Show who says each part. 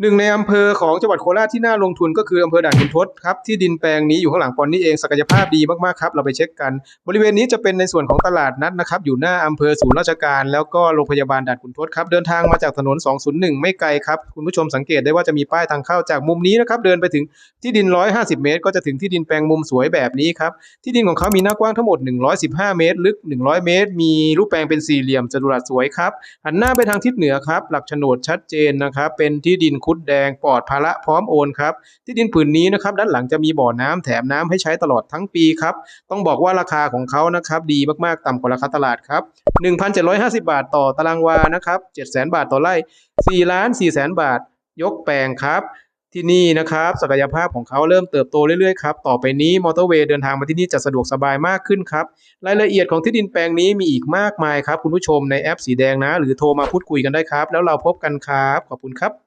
Speaker 1: หนึ่งในอำเภอของจังหวัดโคราชที่น่าลงทุนก็คืออำเภอด่านขุนทดครับที่ดินแปลงนี้อยู่ข้างหลังปอนนี่เองศักยภาพดีมากๆครับเราไปเช็คกัน บริเวณนี้จะเป็นในส่วนของตลาดนัดนะครับอยู่หน้าอำเภอศูนย์ราชการ แล้วก็โรงพยาบาลด่านขุนทดครับเดินทางมาจากถนน 201 ไม่ไกลครับคุณผู้ชมสังเกตได้ว่าจะมีป้ายทางเข้าจากมุมนี้นะครับเดินไปถึงที่ดิน 150 เมตร ก็จะถึงที่ดินแปลงมุมสวยแบบนี้ครับที่ดินของเขามีหน้ากว้างทั้งหมด 115 เมตร ลึก 100 เมตร มีรูปแปลงเป็นสี่เหลี่ยมจัตุรัสสวยครับหันหน้าไปทางทิศเหนือครับหลักโฉนดชัดเจนนะครับเป็นที่ดินคุดแดงปลอดภาระพร้อมโอนครับที่ดินผืนนี้นะครับด้านหลังจะมีบ่อน้ำแถมน้ำให้ใช้ตลอดทั้งปีครับต้องบอกว่าราคาของเขานะครับดีมากๆต่ำกว่าราคาตลาดครับ 1,750 บาทต่อตารางวานะครับ700,000 บาทต่อไร่4ล้าน4แสนบาท ยกแปลงครับที่นี่นะครับศักยภาพของเขาเริ่มเติบโตเรื่อยๆครับต่อไปนี้มอเตอร์เวย์เดินทางมาที่นี่จะสะดวกสบายมากขึ้นครับรายละเอียดของที่ดินแปลงนี้มีอีกมากมายครับ คุณผู้ชมในแอปสีแดงนะ หรือโทรมาพูดคุยกันได้ครับ แล้วเราพบกันครับขอบคุณครับ